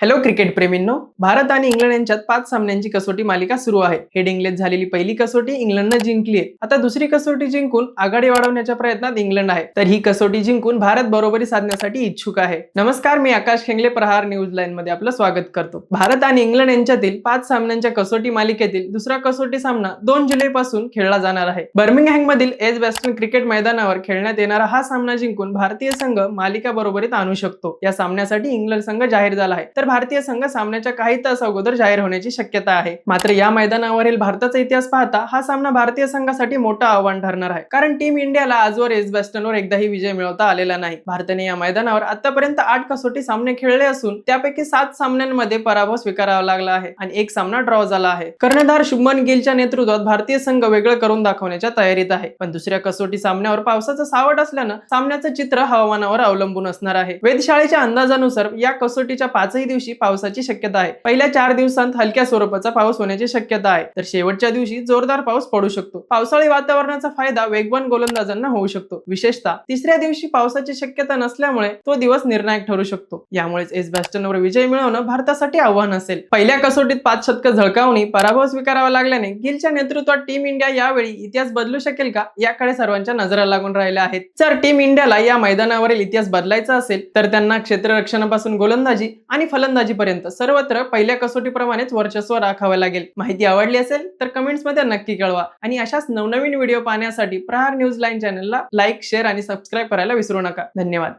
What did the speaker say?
Hello cricket प्रेमींनो. Bharat आणि England यांच्यात पाच सामन्यांची कसोटी मालिका सुरू आहे. हेडिंग्लेत झालेली पहिली कसोटी इंग्लंडनं जिंकली आहे आता दुसरी कसोटी जिंकून आघाडी वाढवण्याच्या प्रयत्नात इंग्लंड आहे. तर ही कसोटी जिंकून भारत बरोबरी साधण्यासाठी इच्छुक आहे. नमस्कार मी आकाश खेंगले प्रहार न्यूज लाईन मध्ये आपलं स्वागत करतो. भारत आणि इंग्लंड यांच्यातील पाच सामन्यांच्या कसोटी मालिकेतील दुसरा कसोटी सामना दोन जुलै पासून खेळला जाणार आहे. बर्मिंगहॅम मधील एज वेस्टर्न क्रिकेट मैदानावर खेळण्यात येणारा हा सामना जिंकून भारतीय संघ मालिका बरोबरीत आणू शकतो. या सामन्यासाठी इंग्लंड संघ जाहीर झाला आहे. तर भारतीय संघ सामन्याच्या काही तास अगोदर जाहीर होण्याची शक्यता आहे. मात्र या मैदानावरील भारताचा इतिहास पाहता हा सामना भारतीय संघासाठी मोठं आव्हान ठरणार आहे. कारण टीम इंडियाला आजवर एज वेस्टर्नवर एकदाही विजय मिळवता आलेला नाही. भारताने या मैदानावर आतापर्यंत आठ कसोटी सामने खेळले असून त्यापैकी सात सामन्यांमध्ये पराभव स्वीकारावा लागला आहे आणि एक सामना ड्रॉ झाला आहे. कर्णधार शुभमन गिलच्या नेतृत्वात भारतीय संघ वेगळं करून दाखवण्याच्या तयारीत आहे. पण दुसऱ्या कसोटी सामन्यावर पावसाचं सावट असल्यानं सामन्याचं चित्र हवामानावर अवलंबून असणार आहे. वेधशाळेच्या अंदाजानुसार या कसोटीच्या पाचही दिवशी पावसाची शक्यता आहे. पहिल्या चार दिवसांत हलक्या स्वरूपाचा पाऊस होण्याची शक्यता आहे. तर शेवटच्या दिवशी जोरदार पाऊस पडू शकतो. पावसाळी वातावरणाचा फायदा वेगवान गोलंदाजांना होऊ शकतो. विशेषतः तिसऱ्या दिवशी पावसाची शक्यता नसल्यामुळे तो दिवस निर्णायक ठरू शकतो. यामुळेच एस बॅस्टनवर विजय मिळवणं भारतासाठी आव्हान असेल. पहिल्या कसोटीत पाच शतक झळकावणी पराभव स्वीकारावा लागल्याने गिलच्या नेतृत्वात टीम इंडिया यावेळी इतिहास बदलू शकेल का? याकडे सर्वांच्या नजरा लागून राहिल्या आहेत. जर टीम इंडियाला या मैदानावरील इतिहास बदलायचा असेल तर त्यांना क्षेत्ररक्षणापासून गोलंदाजी आणि फलंदाजीपर्यंत सर्वत्र पहिल्या कसोटीप्रमाणेच वर्चस्व राखावं लागेल. माहिती आवडली असेल तर कमेंट्समध्ये नक्की कळवा. आणि अशाच नवनवीन व्हिडिओ पाहण्यासाठी प्रहार न्यूज लाईन चॅनलला लाईक शेअर आणि सबस्क्राईब करायला विसरू नका. धन्यवाद.